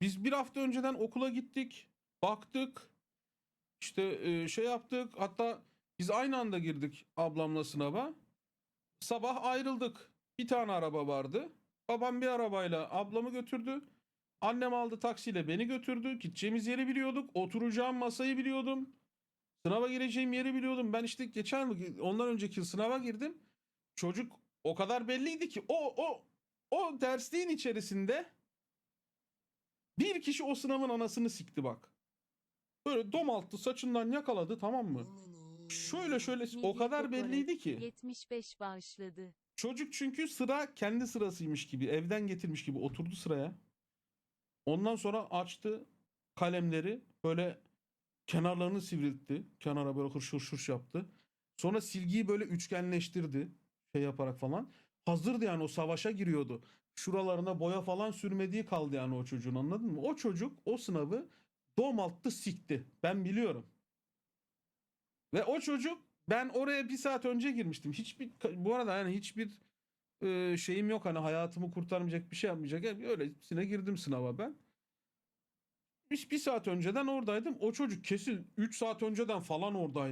Biz bir hafta önceden okula gittik. Baktık. İşte e, şey yaptık. Hatta biz aynı anda girdik ablamla sınava. Sabah ayrıldık. Bir tane araba vardı. Babam bir arabayla ablamı götürdü. Annem aldı taksiyle beni götürdü. Gideceğimiz yeri biliyorduk. Oturacağım masayı biliyordum. Sınava gireceğim yeri biliyordum. Ben işte geçen ondan önceki sınava girdim. Çocuk o kadar belliydi ki o o o dersliğin içerisinde bir kişi o sınavın anasını sikti bak. Böyle domalttı saçından yakaladı tamam mı? Şöyle şöyle o kadar belliydi ki. 75 bağışladı. Çocuk çünkü sıra kendi sırasıymış gibi evden getirmiş gibi oturdu sıraya. Ondan sonra açtı kalemleri böyle kenarlarını sivriltti. Kenara böyle hırş hırş hırş yaptı. Sonra silgiyi böyle üçgenleştirdi. Şey yaparak falan. Hazırdı yani o savaşa giriyordu. Şuralarına boya falan sürmediği kaldı yani o çocuğun anladın mı? O çocuk o sınavı domalttı sikti. Ben biliyorum. Ve o çocuk ben oraya bir saat önce girmiştim. Hiçbir bu arada yani hiçbir e, şeyim yok hani hayatımı kurtarmayacak bir şey yapmayacak. Öylesine girdim sınava ben. Bir, bir saat önceden oradaydım. O çocuk kesin 3 saat önceden falan oradaydı.